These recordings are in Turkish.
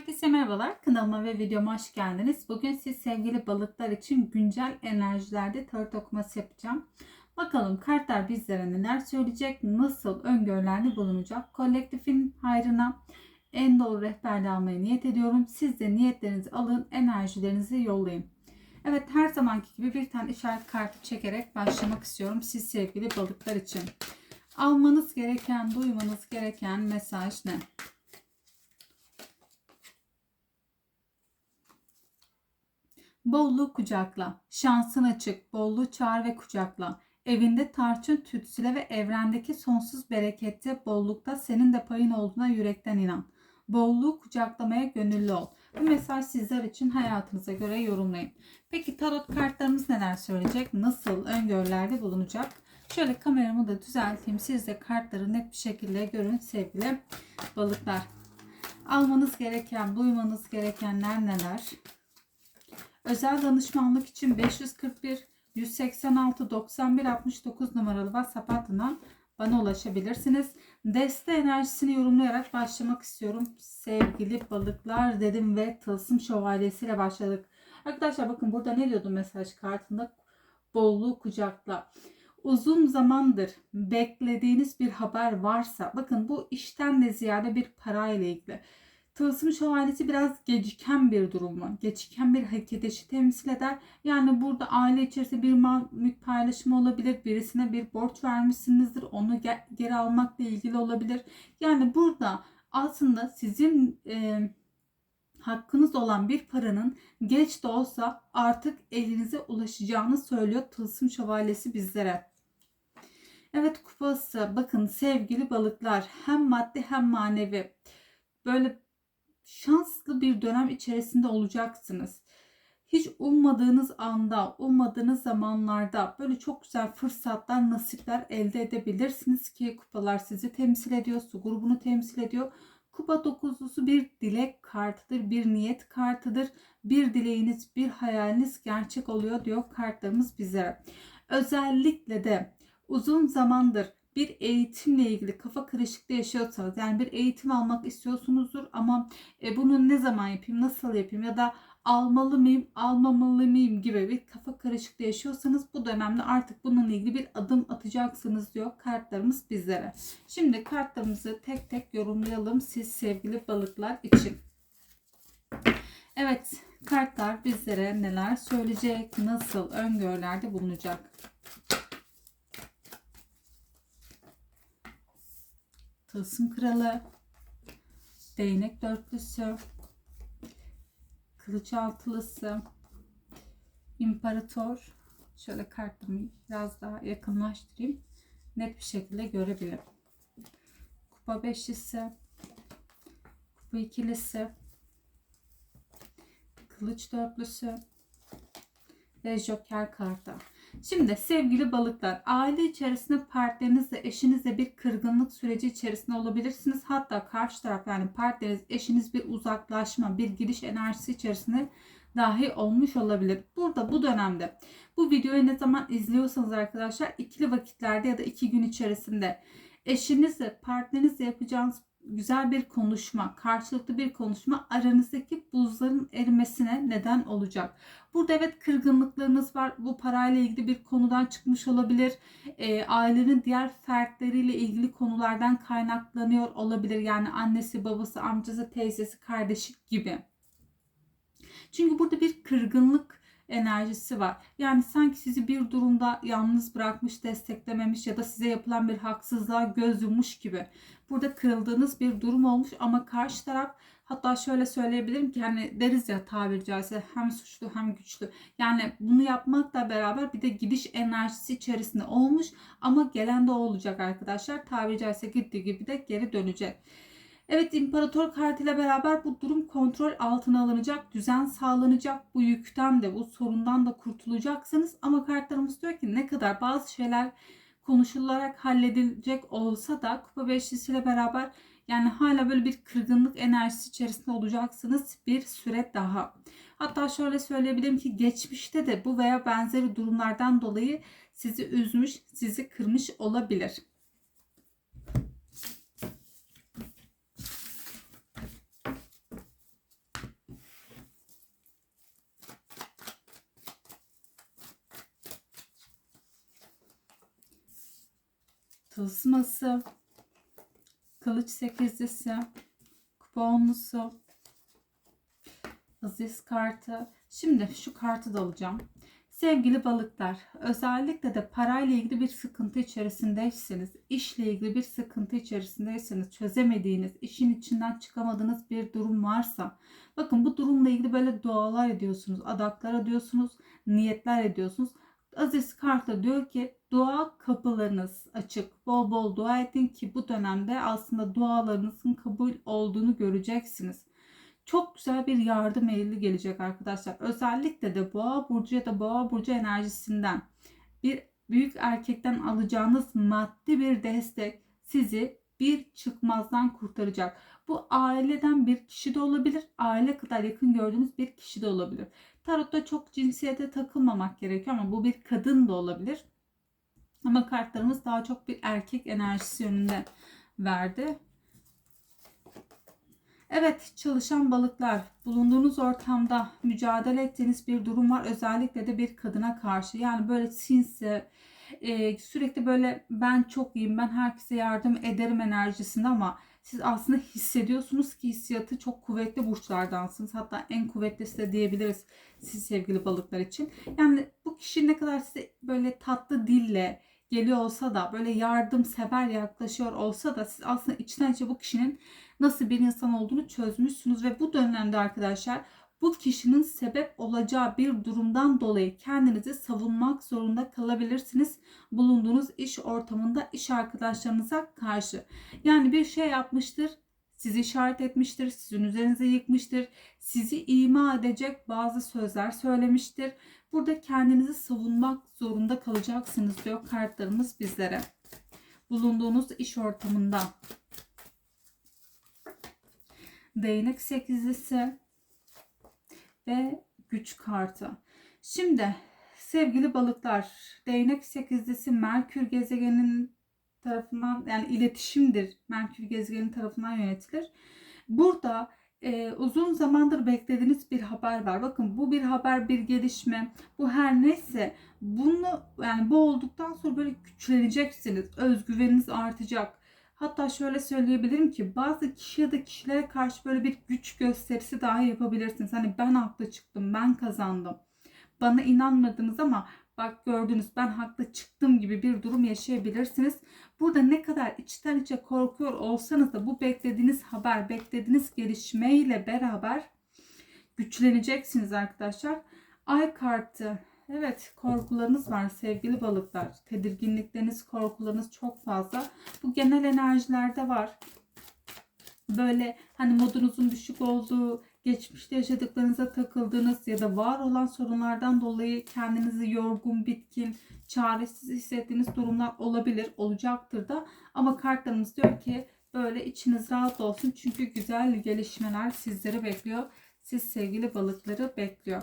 Herkese merhabalar. Kanalıma ve videoma hoş geldiniz. Bugün siz sevgili balıklar için güncel enerjilerde tarot okuması yapacağım. Bakalım kartlar bizlere neler söyleyecek, nasıl öngörülerde bulunacak. Kolektifin hayrına en doğru rehberliği almayı niyet ediyorum. Siz de niyetlerinizi alın, enerjilerinizi yollayın. Evet her zamanki gibi bir tane işaret kartı çekerek başlamak istiyorum. Siz sevgili balıklar için. Almanız gereken, duymanız gereken mesaj ne? Bolluğu kucakla, şansın açık, bolluğu çağır ve kucakla. Evinde tarçın tütsüle ve evrendeki sonsuz berekette, bollukta senin de payın olduğuna yürekten inan. Bolluğu kucaklamaya gönüllü ol. Bu mesaj sizler için hayatınıza göre yorumlayın. Peki tarot kartlarımız neler söyleyecek? Nasıl öngörülerde bulunacak? Şöyle kameramı da düzelteyim. Siz de kartları net bir şekilde görün sevgili balıklar. Almanız gereken, duymanız gerekenler neler? Özel danışmanlık için 541 186 91 69 numaralı WhatsApp hattından bana ulaşabilirsiniz. Deste enerjisini yorumlayarak başlamak istiyorum. Sevgili balıklar dedim ve tılsım şövalyesiyle başladık. Arkadaşlar bakın burada ne diyordu mesaj kartında? Bolluğu kucakla. Uzun zamandır beklediğiniz bir haber varsa bakın bu işten de ziyade bir parayla ilgili Tılsım şövalyesi biraz geciken bir durumu, geciken bir hareketi temsil eder. Yani burada aile içerisinde bir mal mülk paylaşımı olabilir. Birisine bir borç vermişsinizdir. Onu geri almakla ilgili olabilir. Yani burada aslında sizin e, hakkınız olan bir paranın geç de olsa artık elinize ulaşacağını söylüyor Tılsım Şövalyesi bizlere. Evet kupası bakın sevgili balıklar hem maddi hem manevi böyle şanslı bir dönem içerisinde olacaksınız. Hiç ummadığınız anda, ummadığınız zamanlarda böyle çok güzel fırsatlar, nasipler elde edebilirsiniz ki kupalar sizi temsil ediyor, su grubunu temsil ediyor. Kupa dokuzlusu bir dilek kartıdır, bir niyet kartıdır. Bir dileğiniz, bir hayaliniz gerçek oluyor diyor kartlarımız bizlere. Özellikle de uzun zamandır bir eğitimle ilgili kafa karışıklığı yaşıyorsanız yani bir eğitim almak istiyorsunuzdur ama e, bunu ne zaman yapayım, nasıl yapayım ya da almalı mıyım, almamalı mıyım gibi bir kafa karışıklığı yaşıyorsanız bu dönemde artık bununla ilgili bir adım atacaksınız diyor kartlarımız bizlere. Şimdi kartlarımızı tek tek yorumlayalım siz sevgili balıklar için. Evet kartlar bizlere neler söyleyecek, nasıl öngörülerde bulunacak. Tılsım kralı, değnek dörtlüsü, kılıç altılısı, imparator. Şöyle kartımı biraz daha yakınlaştırayım. Net bir şekilde görebilirim. Kupa beşlisi, kupa ikilisi, kılıç dörtlüsü ve joker kartı. Şimdi sevgili balıklar aile içerisinde partnerinizle eşinizle bir kırgınlık süreci içerisinde olabilirsiniz. Hatta karşı taraf yani partneriniz eşiniz bir uzaklaşma bir gidiş enerjisi içerisinde dahi olmuş olabilir. Burada bu dönemde bu videoyu ne zaman izliyorsanız arkadaşlar ikili vakitlerde ya da iki gün içerisinde eşinizle partnerinizle yapacağınız güzel bir konuşma, karşılıklı bir konuşma aranızdaki buzların erimesine neden olacak. Burada evet kırgınlıklarınız var. Bu parayla ilgili bir konudan çıkmış olabilir. E, ailenin diğer fertleriyle ilgili konulardan kaynaklanıyor olabilir. Yani annesi, babası, amcası, teyzesi, kardeşi gibi. Çünkü burada bir kırgınlık enerjisi var. Yani sanki sizi bir durumda yalnız bırakmış, desteklememiş ya da size yapılan bir haksızlığa göz yummuş gibi. Burada kırıldığınız bir durum olmuş ama karşı taraf hatta şöyle söyleyebilirim ki hani deriz ya tabiri caizse hem suçlu hem güçlü. Yani bunu yapmakla beraber bir de gidiş enerjisi içerisinde olmuş ama gelen de olacak arkadaşlar. Tabiri caizse gittiği gibi de geri dönecek. Evet imparator kartıyla beraber bu durum kontrol altına alınacak, düzen sağlanacak. Bu yükten de bu sorundan da kurtulacaksınız. Ama kartlarımız diyor ki ne kadar bazı şeyler konuşularak halledilecek olsa da kupa beşlisiyle beraber yani hala böyle bir kırgınlık enerjisi içerisinde olacaksınız bir süre daha. Hatta şöyle söyleyebilirim ki geçmişte de bu veya benzeri durumlardan dolayı sizi üzmüş, sizi kırmış olabilir. Tılsması, kılıç sekizlisi, kupa onlusu, aziz kartı. Şimdi şu kartı da alacağım. Sevgili balıklar, özellikle de parayla ilgili bir sıkıntı içerisindeyseniz, işle ilgili bir sıkıntı içerisindeyseniz, çözemediğiniz, işin içinden çıkamadığınız bir durum varsa, bakın bu durumla ilgili böyle dualar ediyorsunuz, adaklar ediyorsunuz, niyetler ediyorsunuz. Aziz kartla diyor ki dua kapılarınız açık. Bol bol dua edin ki bu dönemde aslında dualarınızın kabul olduğunu göreceksiniz çok güzel bir yardım eli gelecek arkadaşlar. Özellikle de boğa burcu ya da boğa burcu enerjisinden bir büyük erkekten alacağınız maddi bir destek sizi bir çıkmazdan kurtaracak. Bu aileden bir kişi de olabilir, aile kadar yakın gördüğünüz bir kişi de olabilir. Tarotta çok cinsiyete takılmamak gerekiyor ama bu bir kadın da olabilir. Ama kartlarımız daha çok bir erkek enerjisi yönünde verdi. Evet çalışan balıklar bulunduğunuz ortamda mücadele ettiğiniz bir durum var. Özellikle de bir kadına karşı yani böyle sinsi e, sürekli böyle ben çok iyiyim ben herkese yardım ederim enerjisinde ama siz aslında hissediyorsunuz ki hissiyatı çok kuvvetli burçlardansınız. Hatta en kuvvetlisi de diyebiliriz siz sevgili balıklar için. Yani bu kişi ne kadar size böyle tatlı dille geliyor olsa da böyle yardımsever yaklaşıyor olsa da siz aslında içten içe bu kişinin nasıl bir insan olduğunu çözmüşsünüz ve bu dönemde arkadaşlar bu kişinin sebep olacağı bir durumdan dolayı kendinizi savunmak zorunda kalabilirsiniz. Bulunduğunuz iş ortamında iş arkadaşlarınıza karşı. Yani bir şey yapmıştır, sizi işaret etmiştir, sizin üzerinize yıkmıştır, sizi ima edecek bazı sözler söylemiştir. Burada kendinizi savunmak zorunda kalacaksınız diyor kartlarımız bizlere. Bulunduğunuz iş ortamında. Değnek sekizlisi ve güç kartı. Şimdi sevgili balıklar, değnek sekizlisi Merkür gezegeninin tarafından yani iletişimdir. Merkür gezegenin tarafından yönetilir. Burada e, uzun zamandır beklediğiniz bir haber var. Bakın bu bir haber, bir gelişme. Bu her neyse bunu yani bu olduktan sonra böyle güçleneceksiniz. Özgüveniniz artacak. Hatta şöyle söyleyebilirim ki bazı kişi ya da kişilere karşı böyle bir güç gösterisi dahi yapabilirsiniz. Hani ben haklı çıktım, ben kazandım. Bana inanmadınız ama bak gördünüz ben haklı çıktım gibi bir durum yaşayabilirsiniz. Burada ne kadar içten içe korkuyor olsanız da bu beklediğiniz haber, beklediğiniz gelişmeyle beraber güçleneceksiniz arkadaşlar. Ay kartı. Evet korkularınız var sevgili balıklar. Tedirginlikleriniz, korkularınız çok fazla. Bu genel enerjilerde var. Böyle hani modunuzun düşük olduğu, geçmişte yaşadıklarınıza takıldığınız ya da var olan sorunlardan dolayı kendinizi yorgun, bitkin, çaresiz hissettiğiniz durumlar olabilir, olacaktır da. Ama kartlarımız diyor ki böyle içiniz rahat olsun çünkü güzel gelişmeler sizleri bekliyor. Siz sevgili balıkları bekliyor.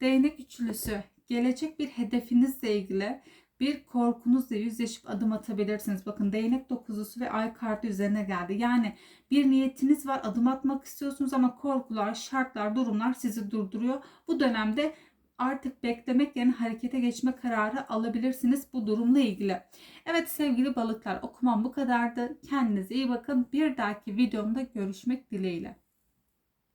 Değnek üçlüsü gelecek bir hedefinizle ilgili bir korkunuzla yüzleşip adım atabilirsiniz. Bakın değnek dokuzusu ve ay kartı üzerine geldi. Yani bir niyetiniz var adım atmak istiyorsunuz ama korkular, şartlar, durumlar sizi durduruyor. Bu dönemde artık beklemek yerine harekete geçme kararı alabilirsiniz bu durumla ilgili. Evet sevgili balıklar okumam bu kadardı. Kendinize iyi bakın. Bir dahaki videomda görüşmek dileğiyle.